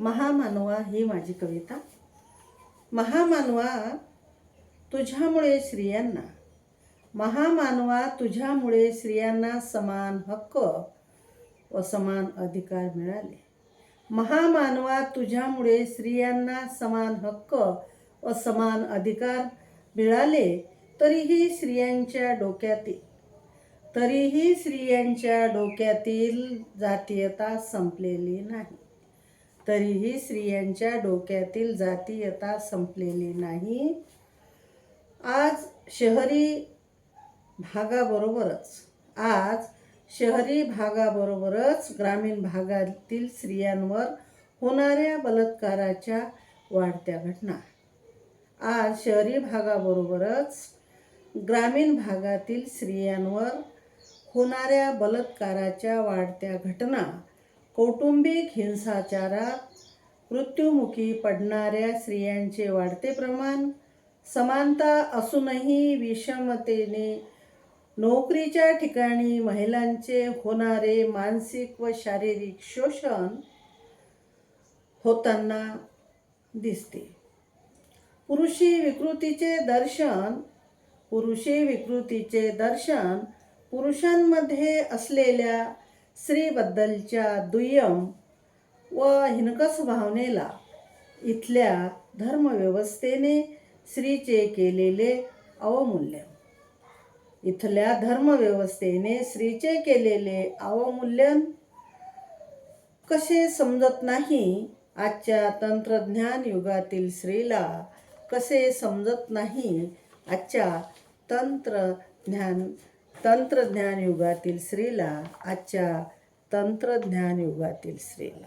महामानवा ही माझी कविता. महामानवा तुझ्यामुळे स्त्रियांना महामानवा तुझ्यामुळे स्त्रियांना समान हक्क व समान अधिकार मिळाले. महामानवा तुझ्यामुळे स्त्रियांना समान हक्क व समान अधिकार मिळाले तरीही स्त्रियांच्या डोक्यातील तरीही स्त्रियांच्या डोक्यातील जातीयता संपलेली नाही. तरीही स्त्रियांच्या डोक्यातील जातीयता संपलेली नाही. आज शहरी भागाबरोबरच आज शहरी भागाबरोबरच ग्रामीण भागातील स्त्रियांवर होणाऱ्या बलात्काराच्या वाढत्या घटना. आज शहरी भागाबरोबरच ग्रामीण भागातील स्त्रियांवर होणाऱ्या बलात्काराच्या वाढत्या घटना कौटुंबिक हिंसाचारात मृत्युमुखी पडणाऱ्या स्त्रियांचे वाढते प्रमाण समानता असूनही विषमतेने नोकरीच्या ठिकाणी महिलांचे होणारे मानसिक व शारीरिक शोषण होताना दिसते. पुरुषी विकृतीचे दर्शन पुरुषी विकृतीचे दर्शन पुरुषांमध्ये असलेल्या स्त्रीबद्दलच्या दुय्यम व हिनकस भावनेला इथल्या धर्मव्यवस्थेने स्त्रीचे केलेले अवमूल्यन इथल्या धर्मव्यवस्थेने स्त्रीचे केलेले अवमूल्यन कसे समजत नाही आजच्या तंत्रज्ञान युगातील स्त्रीला कसे समजत नाही आजच्या तंत्रज्ञान तंत्रज्ञान युगातील स्त्रीला आजच्या तंत्रज्ञान युगातील स्त्रीला.